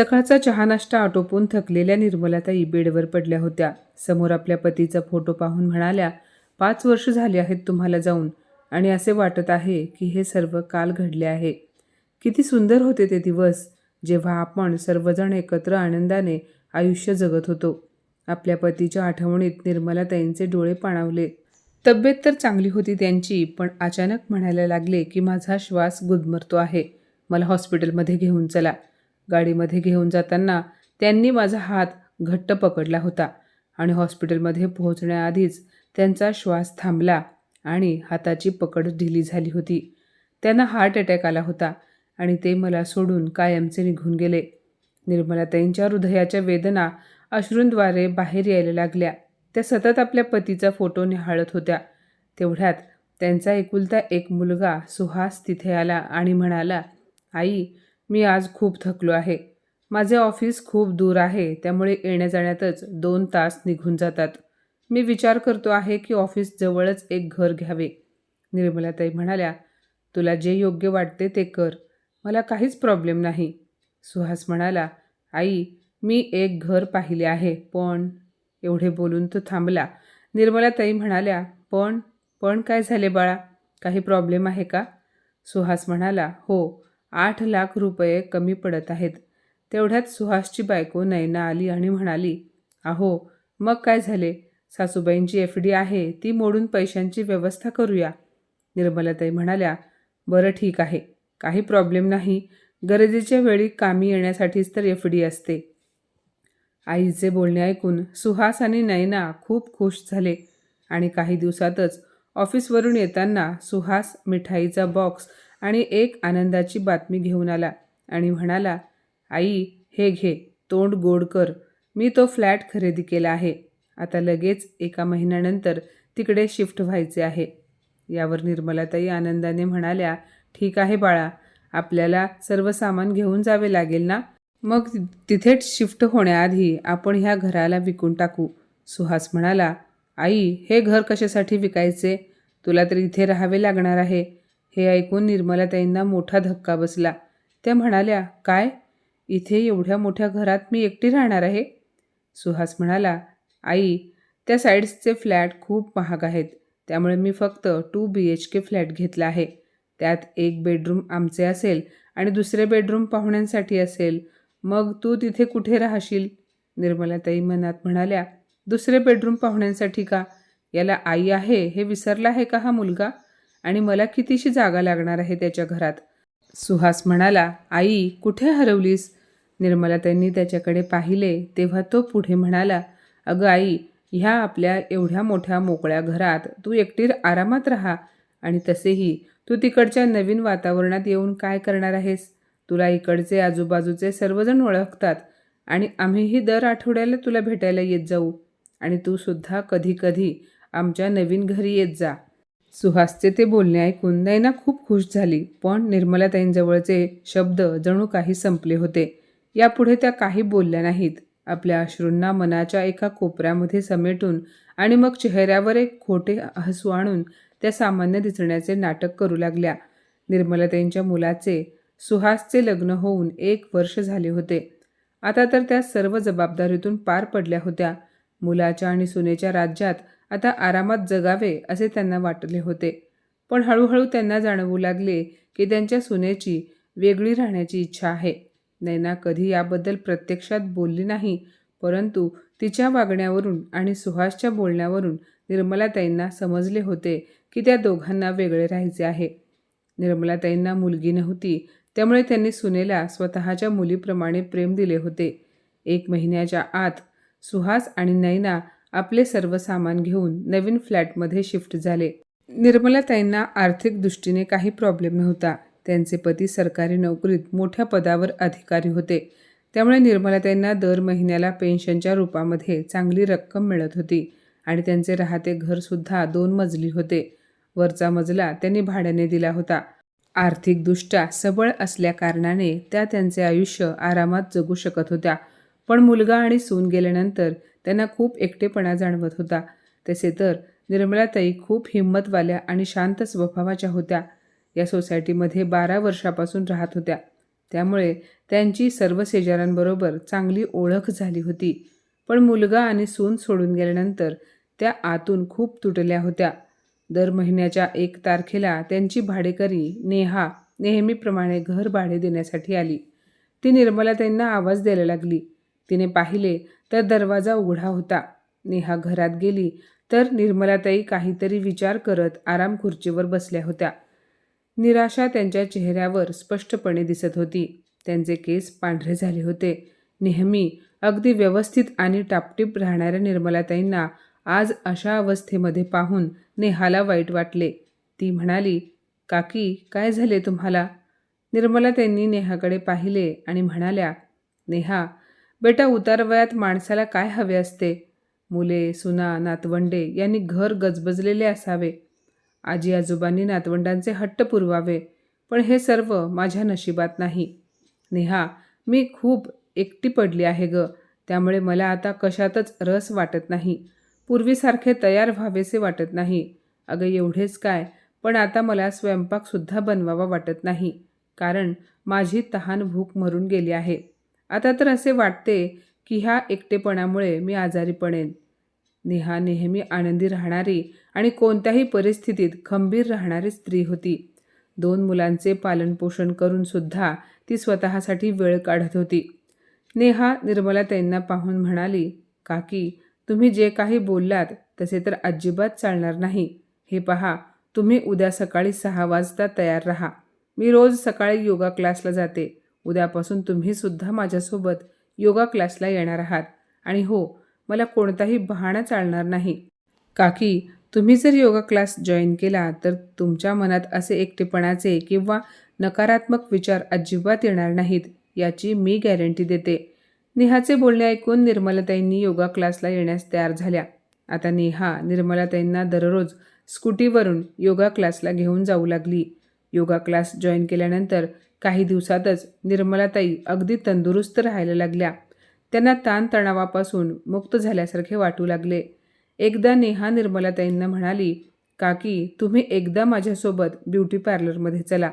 सकाळचा चहा नाश्ता आटोपून थकलेल्या निर्मलाताई बेडवर पडल्या होत्या. समोर आपल्या पतीचा फोटो पाहून म्हणाल्या पाच वर्ष झाली आहेत तुम्हाला जाऊन आणि असे वाटत आहे की हे सर्व काल घडले आहे. किती सुंदर होते ते दिवस. जेव्हा आपण सर्वजण एकत्र आनंदाने आयुष्य जगत होतो. आपल्या पतीच्या आठवणीत निर्मलाताईंचे डोळे पाणावले. तब्येत तर चांगली होती त्यांची पण अचानक म्हणायला लागले की माझा श्वास गुदमरतो आहे. मला हॉस्पिटलमध्ये घेऊन चला. गाडीमध्ये घेऊन जाताना त्यांनी माझा हात घट्ट पकडला होता आणि हॉस्पिटलमध्ये पोहोचण्याआधीच त्यांचा श्वास थांबला आणि हाताची पकड ढिली झाली होती. त्यांना हार्ट अटॅक आला होता आणि ते मला सोडून कायमचे निघून गेले. निर्मलाताईंच्या हृदयाच्या वेदना अश्रूंद्वारे बाहेर यायला लागल्या. त्या सतत आपल्या पतीचा फोटो निहाळत होत्या. तेवढ्यात त्यांचा एकुलता एक मुलगा सुहास तिथे आला आणि म्हणाला आई मी आज खूप थकलो आहे. माझे ऑफिस खूप दूर आहे त्यामुळे येण्या जाण्यातच दोन तास निघून जातात. मी विचार करतो आहे की ऑफिस जवळच एक घर घ्यावे. निर्मलाताई म्हणाल्या तुला जे योग्य वाटते ते कर. मला काहीच प्रॉब्लेम नाही. सुहास म्हणाला आई मी एक घर पाहिले आहे पण एवढे बोलून तो थांबला. निर्मलाताई म्हणाल्या पण पण काय झाले बाळा? काही प्रॉब्लेम आहे का? सुहास म्हणाला हो आठ लाख रुपये कमी पडत आहेत. तेवढ्यात सुहासची बायको नैना आली आणि म्हणाली अहो मग काय झाले? सासूबाईंची एफ डी आहे ती मोडून पैशांची व्यवस्था करूया. निर्मलाताई म्हणाल्या बरं ठीक आहे काही प्रॉब्लेम नाही. गरजेच्या वेळी कामी येण्यासाठीच तर एफ डी असते. आईचे बोलणे ऐकून सुहास आणि नैना खूप खुश झाले आणि काही दिवसातच ऑफिसवरून येताना सुहास मिठाईचा बॉक्स आणि एक आनंदाची बातमी घेऊन आला आणि म्हणाला आई हे घे तोंड गोड कर. मी तो फ्लॅट खरेदी केला आहे. आता लगेच एका महिन्यानंतर तिकडे शिफ्ट व्हायचे आहे. यावर निर्मलाताई आनंदाने म्हणाल्या ठीक आहे बाळा आपल्याला सर्व सामान घेऊन जावे लागेल ना? मग तिथेच शिफ्ट होण्याआधी आपण ह्या घराला विकून टाकू. सुहास म्हणाला आई हे घर कशासाठी विकायचे? तुला तर इथे राहावे लागणार आहे. हे ऐकून निर्मलाताईंना मोठा धक्का बसला. त्या म्हणाल्या काय? इथे एवढ्या मोठ्या घरात मी एकटी राहणार आहे? सुहास म्हणाला आई त्या साईड्सचे फ्लॅट खूप महाग आहेत. त्यामुळे मी फक्त two B H K flat घेतला आहे. त्यात एक बेडरूम आमचे असेल आणि दुसरे बेडरूम पाहुण्यांसाठी असेल. मग तू तिथे कुठे राहशील? निर्मलाताई मनात म्हणाल्या दुसरे बेडरूम पाहुण्यांसाठी का? याला आई आहे हे विसरला आहे का हा मुलगा? आणि मला कितीशी जागा लागणार आहे त्याच्या घरात? सुहास म्हणाला आई कुठे हरवलीस? निर्मला त्यांनी त्याच्याकडे पाहिले तेव्हा तो पुढे म्हणाला अगं आई ह्या आपल्या एवढ्या मोठ्या मोकळ्या घरात तू एकटीर आरामात राहा आणि तसेही तू तिकडच्या नवीन वातावरणात येऊन काय करणार आहेस? तुला इकडचे आजूबाजूचे सर्वजण ओळखतात आणि आम्हीही दर आठवड्याला तुला भेटायला येत जाऊ आणि तू सुद्धा कधीकधी आमच्या नवीन घरी येत जा. सुहासचे ते बोलणे ऐकून नैना खूप खुश झाली पण निर्मलाताईंजवळचे शब्द जणू काही संपले होते. यापुढे त्या काही बोलल्या नाहीत. आपल्या अश्रूंना मनाच्या एका कोपऱ्यामध्ये समेटून आणि मग चेहऱ्यावर एक खोटे हसू आणून त्या सामान्य दिसण्याचे नाटक करू लागल्या. निर्मलताईंच्या मुलाचे सुहासचे लग्न होऊन एक वर्ष झाले होते. आता तर त्या सर्व जबाबदारीतून पार पडल्या होत्या. मुलाच्या आणि सुनेच्या राज्यात आता आरामात जगावे असे त्यांना वाटले होते. पण हळूहळू त्यांना जाणवू लागले की त्यांच्या सुनेची वेगळी राहण्याची इच्छा आहे. नैना कधी याबद्दल प्रत्यक्षात बोलली नाही परंतु तिच्या वागण्यावरून आणि सुहासच्या बोलण्यावरून निर्मलाताईंना समजले होते की त्या दोघांना वेगळे राहायचे आहे. निर्मलाताईंना मुलगी नव्हती त्यामुळे त्यांनी सुनेला स्वतःच्या मुलीप्रमाणे प्रेम दिले होते. एक महिन्याच्या आत सुहास आणि नैना आपले सर्व सामान घेऊन नवीन फ्लॅटमध्ये शिफ्ट झाले. निर्मलाताईंना आर्थिक दृष्टीने काही प्रॉब्लेम नव्हता. त्यांचे पती सरकारी नोकरीत मोठ्या पदावर अधिकारी होते. त्यामुळे निर्मलाताईंना दर महिन्याला पेन्शनच्या रूपामध्ये चांगली रक्कम मिळत होती आणि त्यांचे राहते घरसुद्धा दोन मजली होते. वरचा मजला त्यांनी भाड्याने दिला होता. आर्थिकदृष्ट्या सबळ असल्याकारणाने त्या त्यांचे आयुष्य आरामात जगू शकत होत्या. पण मुलगा आणि सून गेल्यानंतर त्यांना खूप एकटेपणा जाणवत होता. तसे तर निर्मलाताई खूप हिंमतवाल्या आणि शांत स्वभावाच्या होत्या. या सोसायटीमध्ये बारा वर्षापासून राहत होत्या. त्यामुळे त्यांची सर्व शेजाऱ्यांबरोबर चांगली ओळख झाली होती. पण मुलगा आणि सून सोडून गेल्यानंतर त्या आतून खूप तुटल्या होत्या. दर महिन्याच्या एक तारखेला त्यांची भाडेकरी नेहा नेहमीप्रमाणे घर भाडे देण्यासाठी आली. ती निर्मलाताईंना आवाज द्यायला लागली. तिने पाहिले तर दरवाजा उघडा होता. नेहा घरात गेली तर निर्मलाताई काहीतरी विचार करत आराम खुर्चीवर बसल्या होत्या. निराशा त्यांच्या चेहऱ्यावर स्पष्टपणे दिसत होती. त्यांचे केस पांढरे झाले होते. नेहमी अगदी व्यवस्थित आणि टापटीप राहणाऱ्या निर्मलाताईंना आज अशा अवस्थेमध्ये पाहून नेहाला वाईट वाटले. ती म्हणाली काकी काय झाले तुम्हाला? निर्मला त्यांनी नेहाकडे पाहिले आणि म्हणाल्या नेहा बेटा उतारवयात माणसाला काय हवे असते? मुले सुना नातवंडे यांनी घर गजबजलेले असावे. आजी आजोबांनी नातवंडांचे हट्ट पुरवावे पण हे सर्व माझ्या नशिबात नाही. नेहा मी खूप एकटी पडली आहे ग. त्यामुळे मला आता कशातच रस वाटत नाही. पूर्वीसारखे तयार व्हावेसे वाटत नाही. अगं एवढेच काय पण आता मला स्वयंपाकसुद्धा बनवावा वाटत नाही. कारण माझी तहान भूक मरून गेली आहे. आता तर असे वाटते की ह्या एकटेपणामुळे मी आजारी पडेन. नेहा नेहमी आनंदी राहणारी आणि कोणत्याही परिस्थितीत खंबीर राहणारी स्त्री होती. दोन मुलांचे पालनपोषण करूनसुद्धा ती स्वतःसाठी वेळ काढत होती. नेहा निर्मला त्यांना पाहून म्हणाली काकी तुम्ही जे काही बोललात तसे तर अजिबात चालणार नाही. हे पहा तुम्ही उद्या सकाळी सहा वाजता तयार राहा. मी रोज सकाळी योगा क्लासला जाते. उद्यापासून तुम्ही सुद्धा माझ्यासोबत योगा क्लासला येणार आहात. आणि हो मला कोणताही बहाणा चालणार नाही. काकी तुम्ही जर योगा क्लास जॉईन केला तर तुमच्या मनात असे एकटेपणाचे किंवा नकारात्मक विचार अजिबात येणार नाहीत याची मी गॅरंटी देते. नेहाचे बोलणे ऐकून निर्मलाताईंनी योगा क्लासला येण्यास तयार झाल्या. आता नेहा निर्मलाताईंना दररोज स्कूटीवरून योगा क्लासला घेऊन जाऊ लागली. योगा क्लास जॉईन केल्यानंतर काही दिवसातच निर्मलाताई अगदी तंदुरुस्त राहायला लागल्या. त्यांना ताणतणावापासून मुक्त झाल्यासारखे वाटू लागले. एकदा नेहा निर्मलाताईंना म्हणाली काकी तुम्ही एकदा माझ्यासोबत ब्युटी पार्लरमध्ये चला.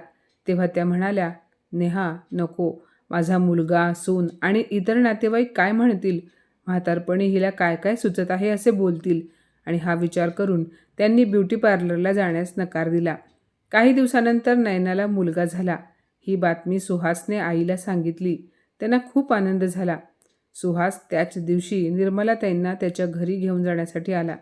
तेव्हा त्या म्हणाल्या नेहा नको. माझा मुलगा सून आणि इतर नातेवाईक काय म्हणतील? म्हातारपणी हिला काय काय सुचत आहे असे बोलतील. आणि हा विचार करून त्यांनी ब्युटी पार्लरला जाण्यास नकार दिला. काही दिवसानंतर नयनाला मुलगा झाला. ही बातमी सुहासने आईला सांगितली. त्यांना खूप आनंद झाला. सुहास त्याच दिवशी निर्मलाताईंना त्याच्या घरी घेऊन जाण्यासाठी आला.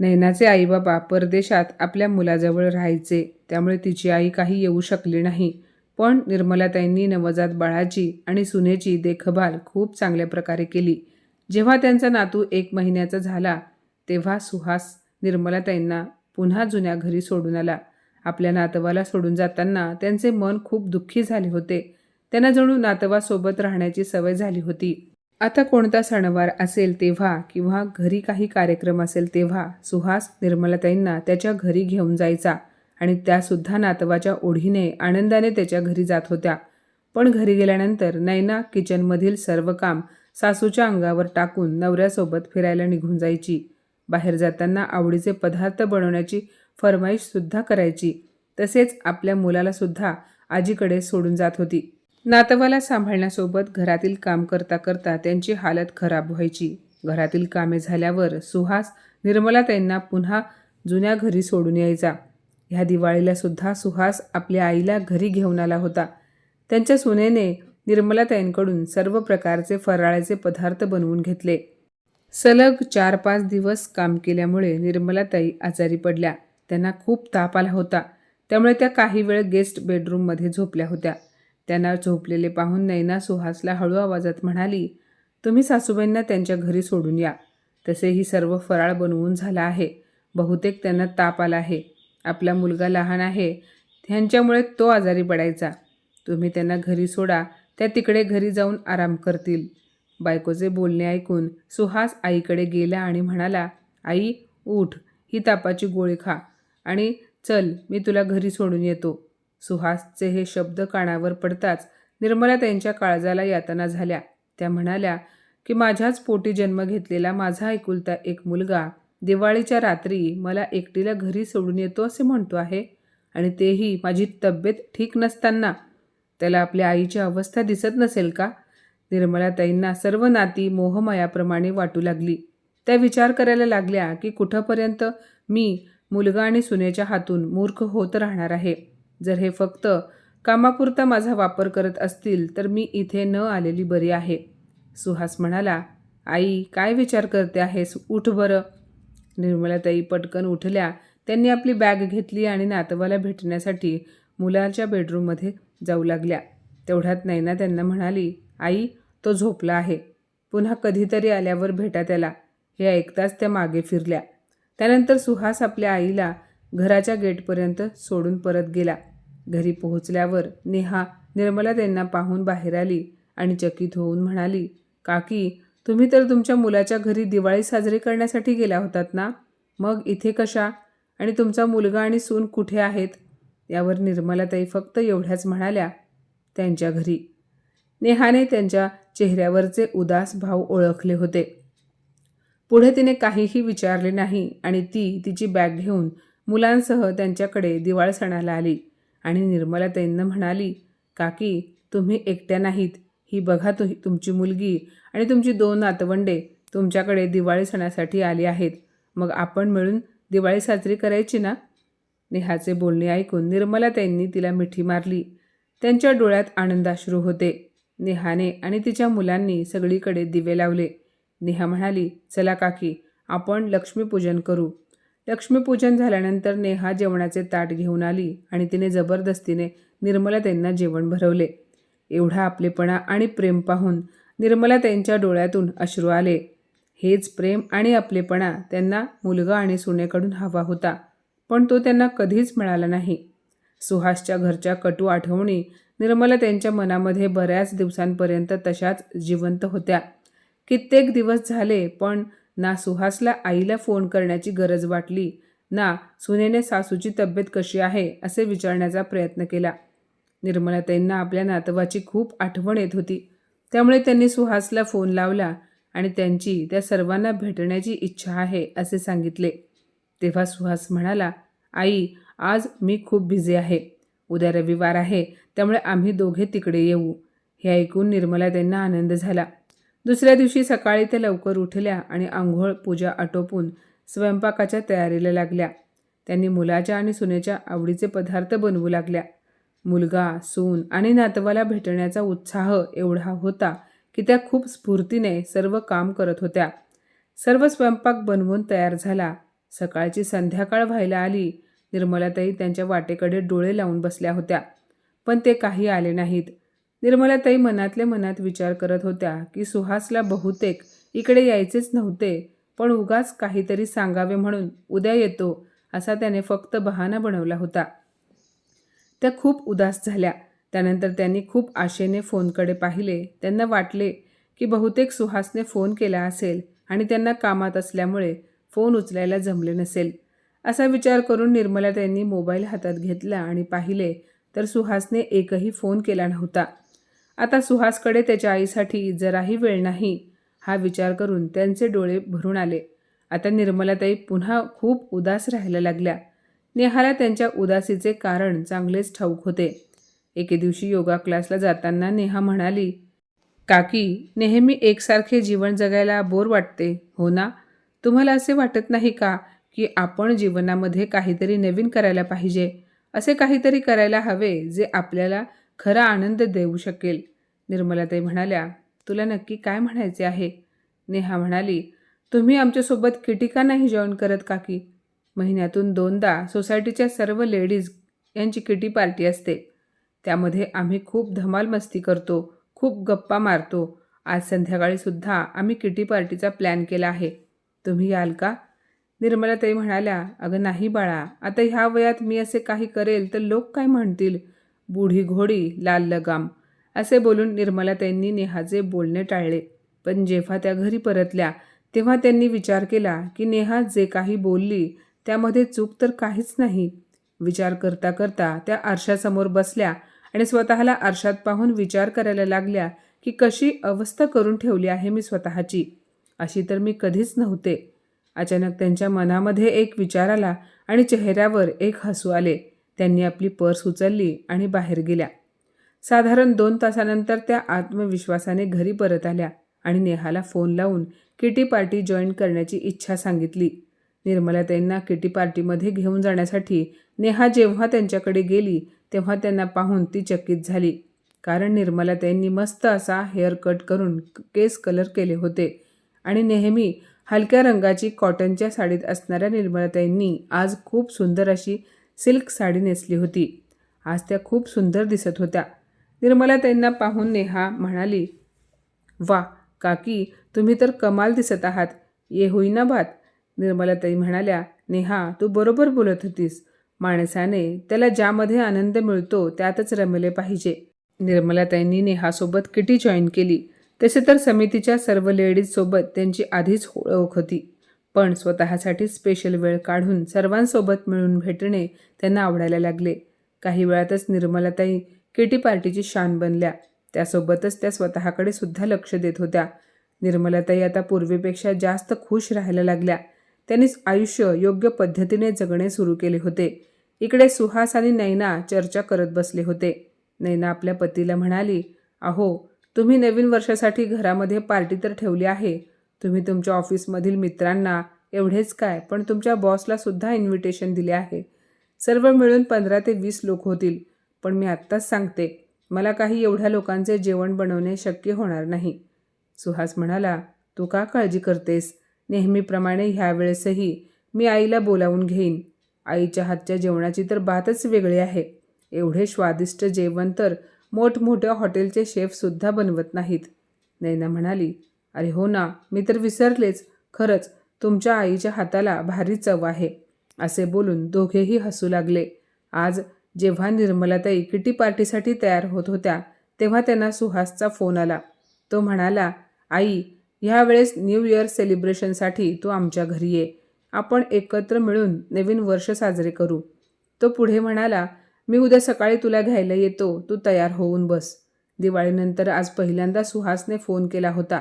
नयनाचे आईबाबा परदेशात आपल्या मुलाजवळ राहायचे. त्यामुळे तिची आई काही येऊ शकली नाही. पण निर्मलाताईंनी नवजात बाळाची आणि सुनेची देखभाल खूप चांगल्या प्रकारे केली. जेव्हा त्यांचा नातू एक महिन्याचा झाला तेव्हा सुहास निर्मलाताईंना पुन्हा जुन्या घरी सोडून आला. आपल्या नातवाला सोडून जाताना त्यांचे मन खूप दुःखी झाले होते. त्यांना जणू नातवासोबत राहण्याची सवय झाली होती. आता कोणता सणवार असेल तेव्हा किंवा घरी काही कार्यक्रम असेल तेव्हा सुहास निर्मलाताईंना त्याच्या घरी घेऊन जायचा आणि त्यासुद्धा नातवाच्या ओढीने आनंदाने त्याच्या घरी जात होत्या. पण घरी गेल्यानंतर नैना किचनमधील सर्व काम सासूच्या अंगावर टाकून नवऱ्यासोबत फिरायला निघून जायची. बाहेर जाताना आवडीचे पदार्थ बनवण्याची फरमाईशसुद्धा करायची. तसेच आपल्या मुलालासुद्धा आजीकडे सोडून जात होती. नातवाला सांभाळण्यासोबत घरातील काम करता करता त्यांची हालत खराब व्हायची. घरातील कामे झाल्यावर सुहास निर्मलाताईंना पुन्हा जुन्या घरी सोडून यायचा. ह्या दिवाळीला सुद्धा सुहास आपल्या आईला घरी घेऊन आला होता. त्यांच्या सुनेने निर्मलाताईंकडून सर्व प्रकारचे फराळाचे पदार्थ बनवून घेतले. सलग चार पाच दिवस काम केल्यामुळे निर्मलाताई आजारी पडल्या. त्यांना खूप ताप आला होता. त्यामुळे त्या काही वेळ गेस्ट बेडरूममध्ये झोपल्या होत्या. त्यांना झोपलेले पाहून नैना सुहासला हळू आवाजात म्हणाली तुम्ही सासूबाईंना त्यांच्या घरी सोडून या. तसेही सर्व फराळ बनवून झाला आहे. बहुतेक त्यांना ताप आला आहे. आपला मुलगा लहान आहे. ह्यांच्यामुळे तो आजारी पडायचा. तुम्ही त्यांना घरी सोडा. त्या तिकडे घरी जाऊन आराम करतील. बायकोचे बोलणे ऐकून सुहास आईकडे गेला आणि म्हणाला आई उठ. ही तापाची गोळी खा. आणि चल मी तुला घरी सोडून येतो. सुहासचे हे शब्द कानावर पडताच निर्मला त्यांच्या काळजाला यातना झाल्या. त्या म्हणाल्या की माझ्याच पोटी जन्म घेतलेला माझा ऐकुलता एक मुलगा दिवाळीच्या रात्री मला एकटीला घरी सोडून येतो असे म्हणतो आहे आणि तेही माझी तब्येत ठीक नसताना. त्याला आपल्या आईची अवस्था दिसत नसेल का? निर्मलाताईंना सर्व नाती मोहमयाप्रमाणे वाटू लागली. त्या विचार करायला लागल्या की कुठंपर्यंत मी मुलगा आणि सुनेच्या हातून मूर्ख होत राहणार आहे. जर हे फक्त कामापुरता माझा वापर करत असतील तर मी इथे न आलेली बरी आहे. सुहास म्हणाला आई काय विचार करते आहेस? उठ बरं. निर्मलाताई पटकन उठल्या. त्यांनी आपली बॅग घेतली आणि नातवाला भेटण्यासाठी मुलाच्या बेडरूममध्ये जाऊ लागल्या. तेवढ्यात नैना त्यांना म्हणाली आई तो झोपला आहे. पुन्हा कधीतरी आल्यावर भेटा त्याला. हे ऐकताच त्या मागे फिरल्या. त्यानंतर सुहास आपल्या आईला घराच्या गेटपर्यंत सोडून परत गेला. घरी पोहोचल्यावर नेहा निर्मला त्यांना पाहून बाहेर आली आणि चकित होऊन म्हणाली काकी तुम्ही तर तुमच्या मुलाच्या घरी दिवाळी साजरी करण्यासाठी गेला होतात ना? मग इथे कशा? आणि तुमचा मुलगा आणि सून कुठे आहेत? यावर निर्मलाताई फक्त एवढ्याच म्हणाल्या त्यांच्या घरी. नेहाने त्यांच्या चेहऱ्यावरचे उदास भाव ओळखले होते. पुढे तिने काहीही विचारले नाही आणि ती तिची बॅग घेऊन मुलांसह त्यांच्याकडे दिवाळ सणाला आली. आणि निर्मलाताईंना म्हणाली काकी तुम्ही एकट्या नाहीत. ही बघा तु तुमची मुलगी आणि तुमची दोन नातवंडे तुमच्याकडे दिवाळी सणासाठी आली आहेत. मग आपण मिळून दिवाळी साजरी करायची ना? नेहाचे बोलणे ऐकून निर्मला त्यांनी तिला मिठी मारली. त्यांच्या डोळ्यात आनंदाश्रू होते. नेहाने आणि तिच्या मुलांनी सगळीकडे दिवे लावले. नेहा म्हणाली चला काकी आपण लक्ष्मीपूजन करू. लक्ष्मीपूजन झाल्यानंतर नेहा जेवणाचे ताट घेऊन आली आणि तिने जबरदस्तीने निर्मला त्यांना जेवण भरवले. एवढा आपलेपणा आणि प्रेम पाहून निर्मला त्यांच्या डोळ्यातून अश्रू आले. हेच प्रेम आणि आपलेपणा त्यांना मुलगा आणि सुनेकडून हवा होता पण तो त्यांना कधीच मिळाला नाही. सुहासच्या घरच्या कटू आठवणी निर्मला त्यांच्या मनामध्ये बऱ्याच दिवसांपर्यंत तशाच जिवंत होत्या. कित्येक दिवस झाले पण ना सुहासला आईला फोन करण्याची गरज वाटली ना सुनेने सासूची तब्येत कशी आहे असे विचारण्याचा प्रयत्न केला. निर्मलाताईंना आपल्या नातवाची खूप आठवण येत होती. त्यामुळे त्यांनी सुहासला फोन लावला आणि त्यांची त्या सर्वांना भेटण्याची इच्छा आहे असे सांगितले. तेव्हा सुहास म्हणाला आई आज मी खूप बिझी आहे. उद्या रविवार आहे त्यामुळे आम्ही दोघे तिकडे येऊ. हे ऐकून निर्मला त्यांना आनंद झाला. दुसऱ्या दिवशी सकाळी त्या लवकर उठल्या आणि आंघोळ पूजा आटोपून स्वयंपाकाच्या तयारीला लागल्या. त्यांनी मुलाच्या आणि सुनेच्या आवडीचे पदार्थ बनवू लागल्या. मुलगा सून आणि नातवाला भेटण्याचा उत्साह एवढा होता की त्या खूप स्फूर्तीने सर्व काम करत होत्या. सर्व स्वयंपाक बनवून तयार झाला. सकाळची संध्याकाळ व्हायला आली. निर्मलाताई त्यांच्या वाटेकडे डोळे लावून बसल्या होत्या. पण ते काही आले नाहीत. निर्मलाताई मनातल्या मनात विचार करत होत्या की सुहासला बहुतेक इकडे यायचेच नव्हते पण उगाच काहीतरी सांगावे म्हणून उद्या येतो असा त्याने फक्त बहाणा बनवला होता. त्या खूप उदास झाल्या. त्यानंतर त्यांनी खूप आशेने फोनकडे पाहिले. त्यांना वाटले की बहुतेक सुहासने फोन केला असेल आणि त्यांना कामात असल्यामुळे फोन उचलायला जमले नसेल. असा विचार करून निर्मला त्यांनी मोबाईल हातात घेतला आणि पाहिले तर सुहासने एकही फोन केला नव्हता. आता सुहासकडे त्याच्या आईसाठी जराही वेळ नाही. हा विचार करून त्यांचे डोळे भरून आले. आता निर्मलाताई पुन्हा खूप उदास राहायला लागल्या. नेहाला त्यांच्या उदासीचे कारण चांगलेच ठाऊक होते. एके दिवशी योगा क्लासला जाताना नेहा म्हणाली काकी नेहमी एकसारखे जीवन जगायला बोर वाटते हो ना? तुम्हाला असे वाटत नाही का की आपण जीवनामध्ये काहीतरी नवीन करायला पाहिजे? असे काहीतरी करायला हवे जे आपल्याला खरा आनंद देऊ शकेल. निर्मलाताई म्हणाल्या तुला नक्की काय म्हणायचे आहे? नेहा म्हणाली तुम्ही आमच्यासोबत किटिका नाही जॉईन करत काकी. महिन्यातून दोनदा सोसायटीच्या सर्व लेडीज यांची किटी पार्टी असते. त्यामध्ये आम्ही खूप धमाल मस्ती करतो खूप गप्पा मारतो. आज संध्याकाळीसुद्धा आम्ही किटी पार्टीचा प्लॅन केला आहे. तुम्ही याल का? निर्मलाताई म्हणाल्या अगं नाही बाळा आता ह्या वयात मी असे काही करेल तर लोक काय म्हणतील? बुढी घोडी लाल लगाम असे बोलून निर्मला त्यांनी नेहाचे बोलणे टाळले. पण जेव्हा त्या घरी परतल्या तेव्हा त्यांनी विचार केला की नेहा जे काही बोलली त्यामध्ये चूक तर काहीच नाही. विचार करता करता त्या आरशासमोर बसल्या आणि स्वतःला आरशात पाहून विचार करायला लागल्या की कशी अवस्था करून ठेवली आहे मी स्वतःची. अशी तर मी कधीच नव्हते. अचानक त्यांच्या मनामध्ये एक विचार आला आणि चेहऱ्यावर एक हसू आले. त्यांनी आपली पर्स उचलली आणि बाहेर गेल्या. साधारण दोन तासानंतर त्या आत्मविश्वासाने घरी परत आल्या आणि नेहाला फोन लावून किटी पार्टी जॉईन करण्याची इच्छा सांगितली. निर्मलाताईंना किटी पार्टीमध्ये घेऊन जाण्यासाठी नेहा जेव्हा त्यांच्याकडे गेली तेव्हा त्यांना पाहून ती चकित झाली. कारण निर्मलाताईंनी मस्त असा हेअर कट करून केस कलर केले होते आणि नेहमी हलक्या रंगाची कॉटनच्या साडीत असणाऱ्या निर्मलाताईंनी आज खूप सुंदर अशी सिल्क साडी नेसली होती. आज त्या खूप सुंदर दिसत होत्या. निर्मला त्यांना पाहून नेहा म्हणाली वा काकी तुम्ही तर कमाल दिसत आहात. ये होईना भात निर्मलाताई म्हणाल्या नेहा तू बरोबर बोलत होतीस. माणसाने त्याला ज्यामध्ये आनंद मिळतो त्यातच रमले पाहिजे. निर्मलाताईंनी नेहासोबत किटी जॉईन केली. तसे तर समितीच्या सर्व लेडीजसोबत त्यांची आधीच ओळख होती. पण स्वतःसाठी स्पेशल वेळ काढून सर्वांसोबत मिळून भेटणे त्यांना आवडायला लागले. काही वेळातच निर्मलाताई किटी पार्टीची शान बनल्या. त्यासोबतच त्या स्वतःकडे सुद्धा लक्ष देत होत्या. निर्मलाताई आता पूर्वीपेक्षा जास्त खुश राहायला लागल्या. त्यांनी आयुष्य योग्य पद्धतीने जगणे सुरू केले होते. इकडे सुहास आणि नैना चर्चा करत बसले होते. नैना आपल्या पतीला म्हणाली अहो तुम्ही नवीन वर्षासाठी घरामध्ये पार्टी तर ठेवली आहे तुम्ही तुमच्या ऑफिसमधील मित्रांना एवढेच काय पण तुमच्या बॉसला सुद्धा इन्व्हिटेशन दिले आहे. सर्व मिळून पंधरा ते वीस लोक होतील पण मी आत्ताच सांगते मला काही एवढ्या लोकांचे जेवण बनवणे शक्य होणार नाही. सुहास म्हणाला तू का काळजी करतेस? नेहमीप्रमाणे ह्यावेळेसही मी आईला बोलावून घेईन. आईच्या हातच्या जेवणाची तर बातच वेगळी आहे. एवढे स्वादिष्ट जेवण तर मोठमोठ्या हॉटेलचे शेफसुद्धा बनवत नाहीत. नैना म्हणाली अरे हो ना मी तर विसरलेच. खरंच तुमच्या आईच्या हाताला भारी चव आहे असे बोलून दोघेही हसू लागले. आज जेव्हा निर्मलाताई किटी पार्टीसाठी तयार होत होत्या तेव्हा त्यांना सुहासचा फोन आला. तो म्हणाला आई ह्या वेळेस न्यू इयर सेलिब्रेशनसाठी तू आमच्या घरी ये. आपण एकत्र मिळून नवीन वर्ष साजरे करू. तो पुढे म्हणाला मी उद्या सकाळी तुला घ्यायला येतो. तू तयार होऊन बस. दिवाळीनंतर आज पहिल्यांदा सुहासने फोन केला होता.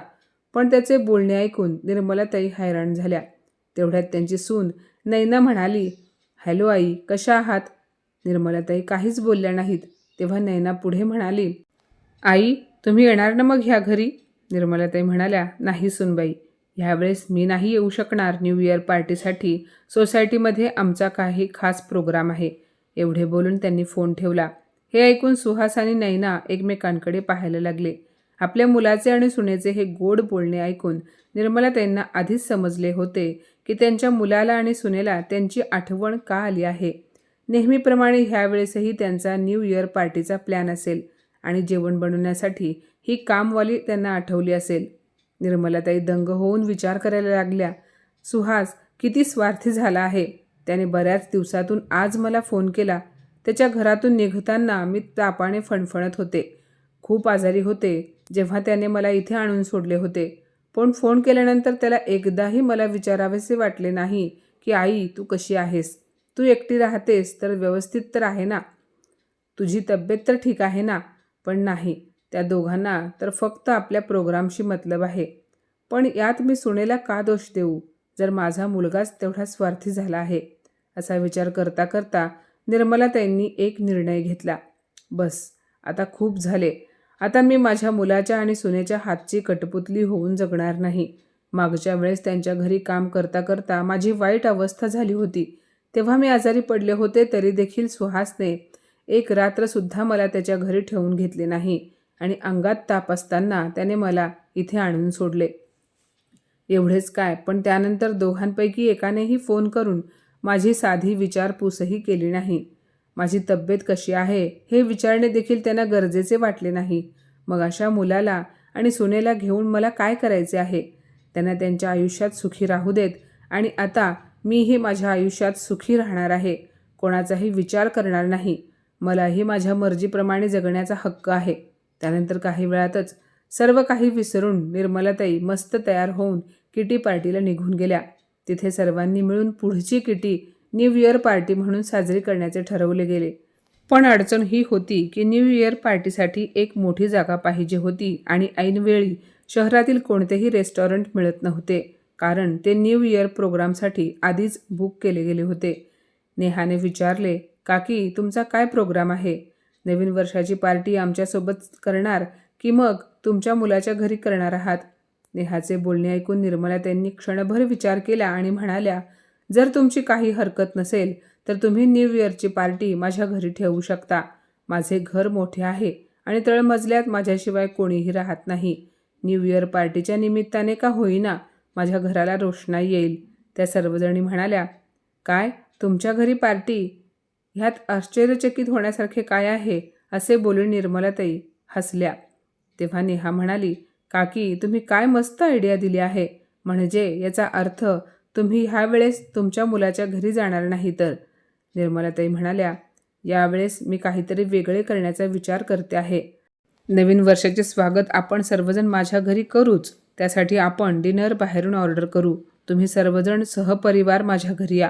पण त्याचे बोलणे ऐकून निर्मलाताई हैराण झाल्या. तेवढ्यात त्यांची सून नैना म्हणाली हॅलो आई कशा आहात? निर्मलाताई काहीच बोलल्या नाहीत. तेव्हा नैना पुढे म्हणाली आई तुम्ही येणार ना मग ह्या घरी? निर्मलाताई म्हणाल्या नाही सुनबाई ह्यावेळेस मी नाही येऊ शकणार. न्यू इयर पार्टीसाठी सोसायटीमध्ये आमचा काही खास प्रोग्राम आहे. एवढे बोलून त्यांनी फोन ठेवला. हे ऐकून सुहास आणि नैना एकमेकांकडे पाहायला लागले. आपल्या मुलाचे आणि सुनेचे हे गोड बोलणे ऐकून निर्मला त्यांना आधीच समजले होते की त्यांच्या मुलाला आणि सुनेला त्यांची आठवण का आली आहे. नेहमीप्रमाणे ह्यावेळेसही त्यांचा न्यू इयर पार्टीचा प्लॅन असेल आणि जेवण बनवण्यासाठी ही कामवाली त्यांना आठवली असेल. निर्मलाताई दंग होऊन विचार करायला लागल्या सुहास किती स्वार्थी झाला आहे. त्याने बऱ्याच दिवसातून आज मला फोन केला. त्याच्या घरातून निघताना मी तापाने फणफणत होते. खूप आजारी होते. जेव्हा त्याने मला इथे आणून सोडले होते. पण फोन केल्यानंतर त्याला एकदाही मला विचारावेसे वाटले नाही की आई तू कशी आहेस? तू एकटी राहतेस तर व्यवस्थित तर आहे ना? तुझी तब्येत तर ठीक आहे ना? पण नाही त्या दोघांना तर फक्त आपल्या प्रोग्रामशी मतलब आहे. पण यात मी सुनेला का दोष देऊ? जर माझा मुलगाच तेवढा स्वार्थी झाला आहे. असा विचार करता करता निर्मला त्यांनी एक निर्णय घेतला. बस आता खूप झाले. आता मी माझ्या मुलाच्या आणि सुनेच्या हातची कटपुतली होऊन जगणार नाही. मागच्या वेळेस त्यांच्या घरी काम करता करता माझी वाईट अवस्था झाली होती. तेव्हा मी आजारी पडले होते तरी देखील सुहासने एक रात्रसुद्धा मला त्याच्या घरी ठेवून घेतले नाही आणि अंगात ताप असताना त्याने मला इथे आणून सोडले. एवढेच काय पण त्यानंतर दोघांपैकी एकानेही फोन करून माझी साधी विचारपूसही केली नाही. माझी तब्येत कशी आहे हे विचारणे देखील त्यांना गरजेचे वाटले नाही. मग अशा मुलाला आणि सुनेला घेऊन मला काय करायचे आहे? त्यांना त्यांच्या आयुष्यात सुखी राहू देत आणि आता मीही माझ्या आयुष्यात सुखी राहणार आहे. कोणाचाही विचार करणार नाही. मलाही माझ्या मर्जीप्रमाणे जगण्याचा हक्क आहे. त्यानंतर काही वेळातच सर्व काही विसरून निर्मलाताई मस्त तयार होऊन किटी पार्टीला निघून गेल्या. तिथे सर्वांनी मिळून पुढची किटी न्यू इयर पार्टी म्हणून साजरी करण्याचे ठरवले गेले. पण अडचण ही होती की न्यू इयर पार्टीसाठी एक मोठी जागा पाहिजे होती आणि ऐनवेळी शहरातील कोणतेही रेस्टॉरंट मिळत नव्हते कारण ते न्यू इयर प्रोग्रामसाठी आधीच बुक केले गेले होते. नेहाने विचारले काकी तुमचा काय प्रोग्राम आहे? नवीन वर्षाची पार्टी आमच्यासोबत करणार की मग तुमच्या मुलाच्या घरी करणार आहात? नेहाचे बोलणे ऐकून निर्मला त्यांनी क्षणभर विचार केला आणि म्हणाल्या जर तुमची काही हरकत नसेल तर तुम्ही न्यू इयरची पार्टी माझ्या घरी ठेवू शकता. माझे घर मोठे आहे आणि तळमजल्यात माझ्याशिवाय कोणीही राहत नाही. न्यू इयर पार्टीच्या निमित्ताने का होईना माझ्या घराला रोषणाई येईल. त्या सर्वजणी म्हणाल्या काय? तुमच्या घरी पार्टी? ह्यात आश्चर्यचकित होण्यासारखे काय आहे? असे बोलून निर्मलाताई हसल्या. तेव्हा नेहा म्हणाली काकी तुम्ही काय मस्त आयडिया दिली आहे. म्हणजे याचा अर्थ तुम्ही ह्या वेळेस तुमच्या मुलाच्या घरी जाणार नाही तर. निर्मलाताई म्हणाल्या यावेळेस मी काहीतरी वेगळे करण्याचा विचार करते आहे. नवीन वर्षाचे स्वागत आपण सर्वजण माझ्या घरी करूच. त्यासाठी आपण डिनर बाहेरून ऑर्डर करू. तुम्ही सर्वजण सहपरिवार माझ्या घरी या.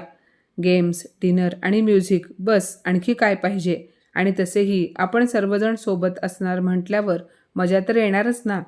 गेम्स डिनर आणि म्युझिक बस आणखी काय पाहिजे? आणि तसेही आपण सर्वजण सोबत असणार म्हटल्यावर मजा तर येणारच ना?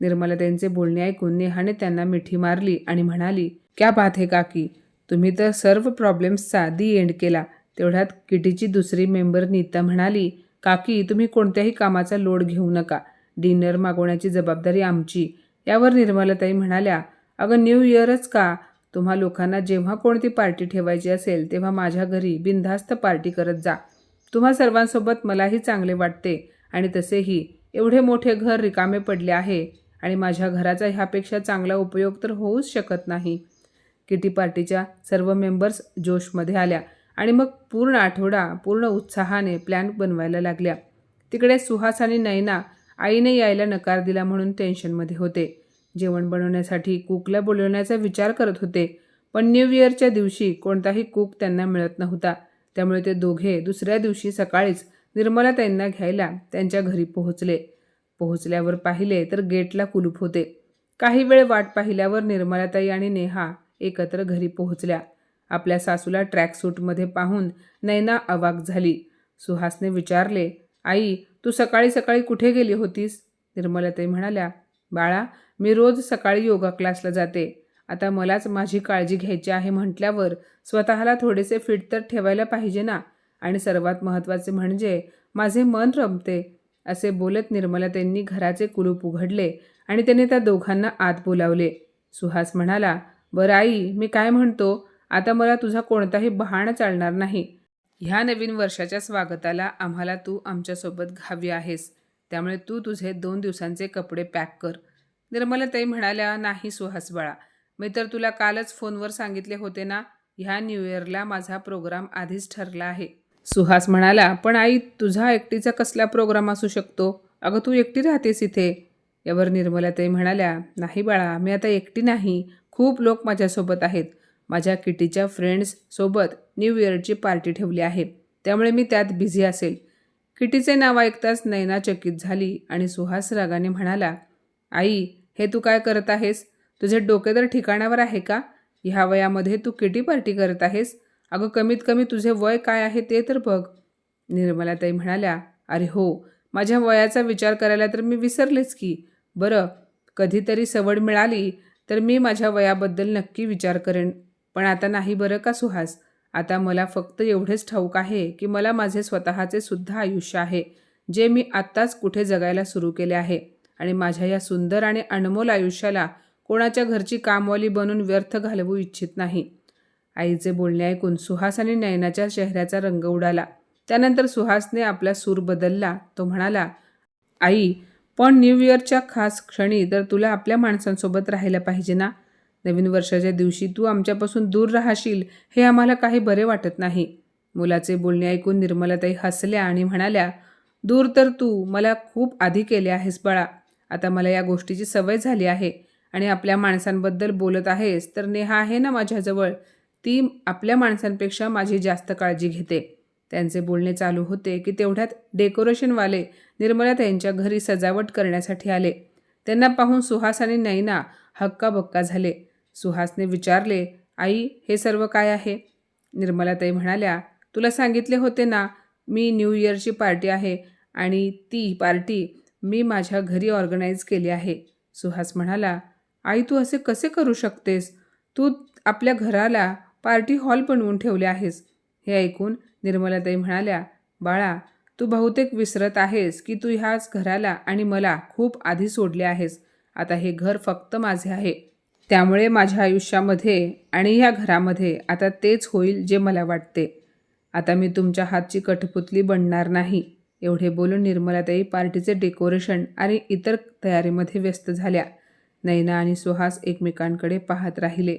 निर्मला त्यांचे बोलणे ऐकून नेहाने त्यांना मिठी मारली आणि म्हणाली क्या बात हे काकी तुम्ही तर सर्व प्रॉब्लेम्सचा दी एंड केला. तेवढ्यात किटीची दुसरी मेंबर नीता म्हणाली काकी तुम्ही कोणत्याही कामाचा लोड घेऊ नका. डिनर मागवण्याची जबाबदारी आमची. यावर निर्मलताई म्हणाल्या अगं न्यू इयरच का? तुम्हा लोकांना जेव्हा कोणती पार्टी ठेवायची असेल तेव्हा माझ्या घरी बिनधास्त पार्टी करत जा. तुम्हा सर्वांसोबत मलाही चांगले वाटते आणि तसेही. एवढे मोठे घर रिकामे पडले आहे आणि माझ्या घराचा ह्यापेक्षा चांगला उपयोग तर होऊच शकत नाही. किटी पार्टीच्या सर्व मेंबर्स जोशमध्ये आल्या आणि मग पूर्ण आठवडा पूर्ण उत्साहाने प्लॅन बनवायला लागल्या. तिकडे सुहास आणि नैना आईने यायला नकार दिला म्हणून टेन्शनमध्ये होते. जेवण बनवण्यासाठी कुकला बोलवण्याचा विचार करत होते पण न्यू इयरच्या दिवशी कोणताही कुक त्यांना मिळत नव्हता. त्यामुळे ते दोघे दुसऱ्या दिवशी सकाळीच निर्मला त्यांना घ्यायला त्यांच्या घरी पोहोचले. पोहोचल्यावर पाहिले तर गेटला कुलूप होते. काही वेळ वाट पाहिल्यावर निर्मलाताई आणि नेहा एकत्र घरी पोहोचल्या. आपल्या सासूला ट्रॅकसूटमध्ये पाहून नैना अवाक झाली. सुहासने विचारले आई तू सकाळी सकाळी कुठे गेली होतीस? निर्मलाताई म्हणाल्या बाळा मी रोज सकाळी योगा क्लासला जाते. आता मलाच माझी काळजी घ्यायची आहे म्हटल्यावर स्वतःला थोडेसे फिट तर ठेवायला पाहिजे ना? आणि सर्वात महत्त्वाचे म्हणजे माझे मन रमते. असे बोलत निर्मला त्यांनी घराचे कुलूप उघडले आणि त्याने त्या दोघांना आत बोलावले. सुहास म्हणाला बरं आई मी काय म्हणतो? आता मला तुझा कोणताही बहाण चालणार नाही. ह्या नवीन वर्षाच्या स्वागताला आम्हाला तू आमच्यासोबत घावी आहेस. त्यामुळे तू तुझे दोन दिवसांचे कपडे पॅक कर. निर्मला ताई म्हणाल्या नाही सुहास बाळा. मी तर तुला कालच फोनवर सांगितले होते ना ह्या न्यू इयरला माझा प्रोग्राम आधीच ठरला आहे. सुहास म्हणाला पण आई तुझा एकटीचा कसला प्रोग्राम असू शकतो? अगं तू एकटी राहतेस इथे. यावर निर्मला ताई म्हणाल्या नाही बाळा मी आता एकटी नाही खूप लोक माझ्यासोबत आहेत. माझ्या किटीच्या फ्रेंड्ससोबत न्यू इयरची पार्टी ठेवली आहे. त्यामुळे मी त्यात बिझी असेल. किटीचे नाव ऐकताच नैना चकित झाली आणि सुहास रागाने म्हणाला आई हे तू काय करत आहेस? तुझे डोके तर ठिकाणावर आहे का? ह्या वयामध्ये तू किटी पार्टी करत आहेस? अगं कमीत कमी तुझे वय काय आहे ते तर बघ. निर्मलाताई म्हणाल्या अरे हो माझ्या वयाचा विचार करायला तर मी विसरलेच की. बरं कधीतरी सवड मिळाली तर मी माझ्या वयाबद्दल नक्की विचार करेन. पण आता नाही बरं का सुहास? आता मला फक्त एवढेच ठाऊक आहे की मला माझे स्वतःचे सुद्धा आयुष्य आहे जे मी आत्ताच कुठे जगायला सुरू केले आहे. आणि माझ्या या सुंदर आणि अनमोल आयुष्याला कोणाच्या घरची कामवाली बनून व्यर्थ घालवू इच्छित नाही. आईचे बोलणे ऐकून सुहास आणि नयनाच्या चेहऱ्याचा रंग उडाला. त्यानंतर सुहासने आपला सूर बदलला. तो म्हणाला आई पण न्यू इयरच्या खास क्षणी तर तुला आपल्या माणसांसोबत राहायला पाहिजे ना? नवीन वर्षाच्या दिवशी तू आमच्यापासून दूर राहशील हे आम्हाला काही बरे वाटत नाही. मुलाचे बोलणे ऐकून निर्मलाताई हसल्या आणि म्हणाल्या दूर तर तू मला खूप आधी केले आहेस बाळा. आता मला या गोष्टीची सवय झाली आहे आणि आपल्या माणसांबद्दल बोलत आहेस तर नेहा आहे ना माझ्याजवळ. ती आपल्या माणसांपेक्षा माझी जास्त काळजी घेते. त्यांचे बोलणे चालू होते की तेवढ्यात डेकोरेशनवाले निर्मला त्यांच्या घरी सजावट करण्यासाठी आले. त्यांना पाहून सुहास आणि नैना हक्काबक्का झाले. सुहासने विचारले आई हे सर्व काय आहे? निर्मलाताई म्हणाल्या तुला सांगितले होते ना मी न्यू इयरची पार्टी आहे आणि ती पार्टी मी माझ्या घरी ऑर्गनाईज केली आहे. सुहास म्हणाला आई तू असे कसे करू शकतेस? तू आपल्या घराला पार्टी हॉल बनवून ठेवले आहेस. हे ऐकून निर्मलाताई म्हणाल्या बाळा तू बहुतेक विसरत आहेस की तू ह्याच घराला आणि मला खूप आधी सोडले आहेस. आता हे घर फक्त माझे आहे. त्यामुळे माझ्या आयुष्यामध्ये आणि ह्या घरामध्ये आता तेच होईल जे मला वाटते. आता मी तुमच्या हातची कठपुतली बनणार नाही. एवढे बोलून निर्मलाताई पार्टीचे डेकोरेशन आणि इतर तयारीमध्ये व्यस्त झाल्या. नैना आणि सुहास एकमेकांकडे पाहत राहिले.